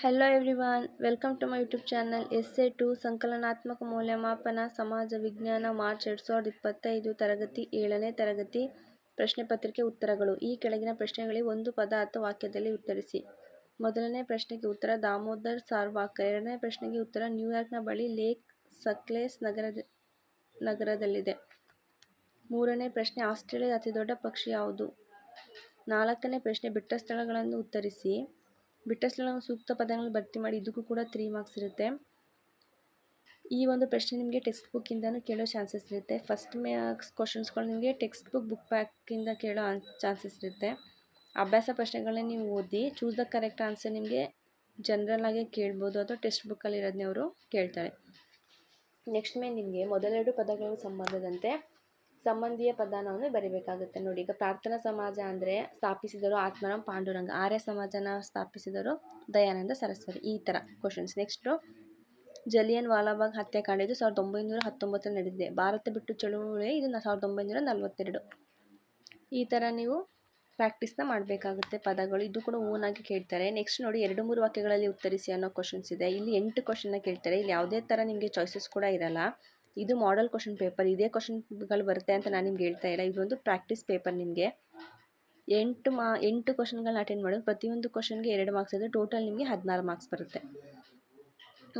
Hello everyone welcome to my YouTube channel S A two ಸಂಕಲನಾತ್ಮಕ ಮೌಲ್ಯಮಾಪನ ಸಮಾಜ ವಿಜ್ಞಾನ March ಎರಡು ಸಾವಿರದ ಇಪ್ಪತ್ತೈದು ತರಗತಿ ಏಳನೇ ತರಗತಿ ಪ್ರಶ್ನೆ ಪತ್ರಿಕೆ ಉತ್ತರಗಳು. ಈ ಕೆಳಗಿನ ಪ್ರಶ್ನೆಗಳಿಗೆ ಒಂದು ಪದ ಅಥವಾ ವಾಕ್ಯದಲ್ಲಿ ಉತ್ತರಿಸಿ. ಮೊದಲನೇ ಪ್ರಶ್ನೆಗೆ ಉತ್ತರ ದಾಮೋದರ್ ಸಾರ್ವಾಕರ್. ಎರಡನೇ ಪ್ರಶ್ನೆಗೆ ಉತ್ತರ ನ್ಯೂಯಾರ್ಕ್ನ ಬಳಿ ಲೇಕ್ ಸಕ್ಲೇಸ್ ನಗರದ ನಗರದಲ್ಲಿದೆ. ಮೂರನೇ ಪ್ರಶ್ನೆ, ಆಸ್ಟ್ರೇಲಿಯಾದ ಅತಿದೊಡ್ಡ ಪಕ್ಷಿ ಯಾವುದು? ನಾಲ್ಕನೇ ಪ್ರಶ್ನೆ, ಬಿಟ್ಟ ಸ್ಥಳಗಳನ್ನು ಉತ್ತರಿಸಿ. ಬಿಟ್ಟ ನಾವು ಸೂಕ್ತ ಪದಗಳನ್ನು ಭರ್ತಿ ಮಾಡಿ ಇದಕ್ಕೂ ಕೂಡ ತ್ರೀ ಮಾರ್ಕ್ಸ್ ಇರುತ್ತೆ. ಈ ಒಂದು ಪ್ರಶ್ನೆ ನಿಮಗೆ ಟೆಕ್ಸ್ಟ್ ಬುಕ್ಕಿಂದನೂ ಕೇಳೋ ಚಾನ್ಸಸ್ ಇರುತ್ತೆ. ಫಸ್ಟ್ ಮ್ಯಾಕ್ಸ್ ಕ್ವಶನ್ಸ್ಗಳು ನಿಮಗೆ ಟೆಕ್ಸ್ಟ್ ಬುಕ್ ಬುಕ್ ಪ್ಯಾಕಿಂದ ಕೇಳೋ ಚಾನ್ಸಸ್ ಇರುತ್ತೆ. ಅಭ್ಯಾಸ ಪ್ರಶ್ನೆಗಳನ್ನ ನೀವು ಓದಿ ಚೂಸ್ ದ ಕರೆಕ್ಟ್ ಆನ್ಸರ್ ನಿಮಗೆ ಜನರಲ್ ಆಗಿ ಕೇಳ್ಬೋದು ಅಥವಾ ಟೆಕ್ಸ್ಟ್ ಬುಕ್ಕಲ್ಲಿ ಇರೋದನ್ನೇ ಅವರು ಕೇಳ್ತಾರೆ. ನೆಕ್ಸ್ಟ್ ಮೇ ನಿಮಗೆ ಮೊದಲೆರಡು ಪದಗಳ ಸಂಬಂಧದಂತೆ ಸಂಬಂಧಿಯ ಪದನವನ್ನು ಬರಿಬೇಕಾಗುತ್ತೆ. ನೋಡಿ, ಈಗ ಪ್ರಾರ್ಥನಾ ಸಮಾಜ ಅಂದರೆ ಸ್ಥಾಪಿಸಿದರು ಆತ್ಮರಾಮ್ ಪಾಂಡುರಂಗ, ಆರ್ಯ ಸಮಾಜನ ಸ್ಥಾಪಿಸಿದರು ದಯಾನಂದ ಸರಸ್ವತಿ, ಈ ಥರ ಕ್ವಶನ್ಸ್ ನೆಕ್ಸ್ಟು ಜಲಿಯನ್ ವಾಲಾಬಾಗ್ ಹತ್ಯಾಕಾಂಡ ಇದು ಸಾವಿರದ ಒಂಬೈನೂರ ಹತ್ತೊಂಬತ್ತರಲ್ಲಿ ನಡೆದಿದೆ. ಭಾರತ ಬಿಟ್ಟು ಚಳುವಳಿ ಇದು ಸಾವಿರದ ಒಂಬೈನೂರ ನಲವತ್ತೆರಡು. ಈ ಥರ ನೀವು ಪ್ರಾಕ್ಟೀಸ್ನ ಮಾಡಬೇಕಾಗುತ್ತೆ ಪದಗಳು. ಇದು ಕೂಡ ಓನಾಗಿ ಕೇಳ್ತಾರೆ. ನೆಕ್ಸ್ಟ್ ನೋಡಿ, ಎರಡು ಮೂರು ವಾಕ್ಯಗಳಲ್ಲಿ ಉತ್ತರಿಸಿ ಅನ್ನೋ ಕ್ವಶನ್ಸ್ ಇದೆ. ಇಲ್ಲಿ ಎಂಟು ಕ್ವಶನ್ನ ಕೇಳ್ತಾರೆ. ಇಲ್ಲಿ ಯಾವುದೇ ಥರ ನಿಮಗೆ ಚಾಯ್ಸಸ್ ಕೂಡ ಇರಲ್ಲ. ಇದು ಮಾಡಲ್ ಕ್ವಶನ್ ಪೇಪರ್ ಇದೇ ಕ್ವಶನ್ಗಳು ಬರುತ್ತೆ ಅಂತ ನಾನು ನಿಮ್ಗೆ ಹೇಳ್ತಾ ಇಲ್ಲ. ಇದೊಂದು ಪ್ರಾಕ್ಟೀಸ್ ಪೇಪರ್ ನಿಮಗೆ. ಎಂಟು ಮಾ, ಎಂಟು ಕ್ವಶನ್ಗಳನ್ನ ಅಟೆಂಡ್ ಮಾಡೋದು ಪ್ರತಿಯೊಂದು ಕ್ವಶನ್ಗೆ ಎರಡು ಮಾರ್ಕ್ಸ್ ಇದೆ ಟೋಟಲ್ ನಿಮಗೆ ಹದಿನಾರು ಮಾರ್ಕ್ಸ್ ಬರುತ್ತೆ.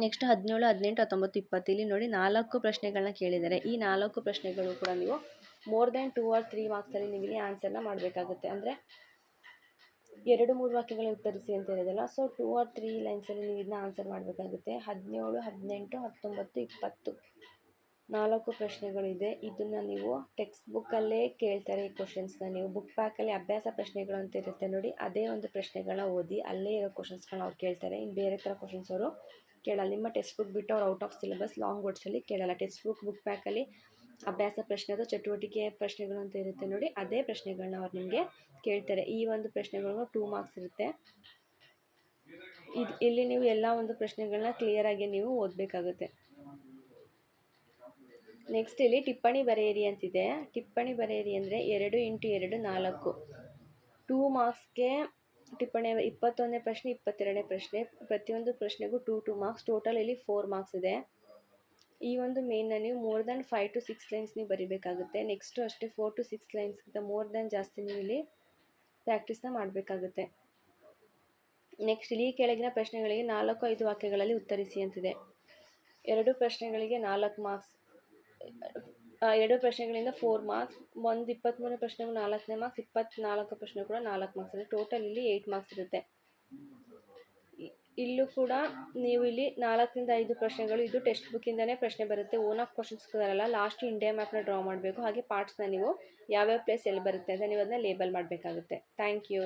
ನೆಕ್ಸ್ಟ್ ಹದಿನೇಳು, ಹದಿನೆಂಟು, ಹತ್ತೊಂಬತ್ತು, ಇಪ್ಪತ್ತು ಇಲ್ಲಿ ನೋಡಿ ನಾಲ್ಕು ಪ್ರಶ್ನೆಗಳನ್ನ ಕೇಳಿದ್ದಾರೆ. ಈ ನಾಲ್ಕು ಪ್ರಶ್ನೆಗಳು ಕೂಡ ನೀವು more than two or three ಮಾರ್ಕ್ಸಲ್ಲಿ ಇಲ್ಲಿ ಆನ್ಸರ್ನ ಮಾಡಬೇಕಾಗುತ್ತೆ. ಅಂದರೆ ಎರಡು, ಮೂರು ವಾಕ್ಯಗಳು ಉತ್ತರಿಸಿ ಅಂತ ಹೇಳಿದಲ್ಲ ಸೊ ಟೂ ಆರ್ ತ್ರೀ ಲೈನ್ಸಲ್ಲಿ ನೀವು ಇದನ್ನ ಆನ್ಸರ್ ಮಾಡಬೇಕಾಗುತ್ತೆ. ಹದಿನೇಳು, ಹದಿನೆಂಟು, ಹತ್ತೊಂಬತ್ತು, ಇಪ್ಪತ್ತು. ನಾಲ್ಕು ಪ್ರಶ್ನೆಗಳಿದೆ. ಇದನ್ನು ನೀವು ಟೆಕ್ಸ್ಟ್ ಬುಕ್ಕಲ್ಲೇ ಕೇಳ್ತಾರೆ ಈ ಕ್ವಶನ್ಸ್ನ ನೀವು ಬುಕ್ ಪ್ಯಾಕಲ್ಲಿ ಅಭ್ಯಾಸ ಪ್ರಶ್ನೆಗಳು ಅಂತ ಇರುತ್ತೆ ನೋಡಿ, ಅದೇ ಒಂದು ಪ್ರಶ್ನೆಗಳನ್ನ ಓದಿ ಅಲ್ಲೇ ಇರೋ ಕ್ವಶನ್ಸ್ಗಳನ್ನ ಅವ್ರು ಕೇಳ್ತಾರೆ. ಇನ್ನು ಬೇರೆ ಥರ ಕ್ವಶನ್ಸ್ ಅವರು ಕೇಳಲ್ಲ. ನಿಮ್ಮ ಟೆಕ್ಸ್ಟ್ ಬುಕ್ ಬಿಟ್ಟು ಅವ್ರು ಔಟ್ ಆಫ್ ಸಿಲೆಬಸ್ ಲಾಂಗ್ ವರ್ಡ್ಸಲ್ಲಿ ಕೇಳಲ್ಲ. ಟೆಕ್ಸ್ಟ್ ಬುಕ್ ಬುಕ್ ಪ್ಯಾಕಲ್ಲಿ ಅಭ್ಯಾಸ ಪ್ರಶ್ನೆ ಚಟುವಟಿಕೆ ಪ್ರಶ್ನೆಗಳು ಅಂತ ಇರುತ್ತೆ ನೋಡಿ, ಅದೇ ಪ್ರಶ್ನೆಗಳನ್ನ ಅವ್ರು ನಿಮಗೆ ಕೇಳ್ತಾರೆ. ಈ ಒಂದು ಪ್ರಶ್ನೆಗಳು ಟೂ ಮಾರ್ಕ್ಸ್ ಇರುತ್ತೆ. ಇದು ಇಲ್ಲಿ ನೀವು ಎಲ್ಲ ಒಂದು ಪ್ರಶ್ನೆಗಳನ್ನ ಕ್ಲಿಯರಾಗಿ ನೀವು ಓದಬೇಕಾಗುತ್ತೆ. ನೆಕ್ಸ್ಟ್ ಇಲ್ಲಿ ಟಿಪ್ಪಣಿ ಬರೆಯಿರಿ ಅಂತಿದೆ. ಟಿಪ್ಪಣಿ ಬರೆಯಿರಿ ಅಂದರೆ ಎರಡು ಇಂಟು ಎರಡು ನಾಲ್ಕು. ಟೂ ಮಾರ್ಕ್ಸ್ಗೆ ಟಿಪ್ಪಣಿ ಇಪ್ಪತ್ತೊಂದನೇ ಪ್ರಶ್ನೆ, ಇಪ್ಪತ್ತೆರಡನೇ ಪ್ರಶ್ನೆ, ಪ್ರತಿಯೊಂದು ಪ್ರಶ್ನೆಗೂ ಟೂ ಟೂ ಮಾರ್ಕ್ಸ್ ಟೋಟಲ್ ಇಲ್ಲಿ ಫೋರ್ ಮಾರ್ಕ್ಸ್ ಇದೆ. ಈ ಒಂದು ಮೇನ್ನ ನೀವು more than five to six lines ನೀವು ಬರಿಬೇಕಾಗುತ್ತೆ. ನೆಕ್ಸ್ಟು ಅಷ್ಟೇ ಫೋರ್ ಟು ಸಿಕ್ಸ್ ಲೈನ್ಸ್ಗಿಂತ ಮೋರ್ ದ್ಯಾನ್ ಜಾಸ್ತಿ ನೀವು ಇಲ್ಲಿ ಪ್ರಾಕ್ಟೀಸ್ನ ಮಾಡಬೇಕಾಗುತ್ತೆ. ನೆಕ್ಸ್ಟ್ ಇಲ್ಲಿ ಕೆಳಗಿನ ಪ್ರಶ್ನೆಗಳಿಗೆ ನಾಲ್ಕು, ಐದು ವಾಕ್ಯಗಳಲ್ಲಿ ಉತ್ತರಿಸಿ ಅಂತಿದೆ. ಎರಡು ಪ್ರಶ್ನೆಗಳಿಗೆ ನಾಲ್ಕು ಮಾರ್ಕ್ಸ್ ಎರಡು ಪ್ರಶ್ನೆಗಳಿಂದ ಫೋರ್ ಮಾರ್ಕ್ಸ್ ಒಂದು ಇಪ್ಪತ್ತ್ಮೂರನೇ ಪ್ರಶ್ನೆಗಳು ನಾಲ್ಕನೇ ಮಾರ್ಕ್ಸ್ ಇಪ್ಪತ್ತ್ನಾಲ್ಕು ಪ್ರಶ್ನೆ ಕೂಡ ನಾಲ್ಕು ಮಾರ್ಕ್ಸ್ ಇದೆ. ಟೋಟಲ್ ಇಲ್ಲಿ ಏಯ್ಟ್ ಮಾರ್ಕ್ಸ್ ಇರುತ್ತೆ. ಇಲ್ಲೂ ಕೂಡ ನೀವು ಇಲ್ಲಿ ನಾಲ್ಕರಿಂದ ಐದು ಪ್ರಶ್ನೆಗಳು, ಇದು ಟೆಕ್ಸ್ಟ್ ಬುಕ್ಕಿಂದನೇ ಪ್ರಶ್ನೆ ಬರುತ್ತೆ. ಓನ್ ಆಫ್ ಕ್ವಶನ್ಸ್ ಬರಲ್ಲ. ಲಾಸ್ಟ್ ಇಂಡಿಯಾ ಮ್ಯಾಪ್ನ ಡ್ರಾ ಮಾಡಬೇಕು. ಹಾಗೆ ಪಾರ್ಟ್ಸ್ನ ನೀವು ಯಾವ್ಯಾವ ಪ್ಲೇಸ್ ಎಲ್ಲಿ ಬರುತ್ತೆ ಅಂತ ನೀವು ಅದನ್ನ ಲೇಬಲ್ ಮಾಡಬೇಕಾಗುತ್ತೆ. Thank you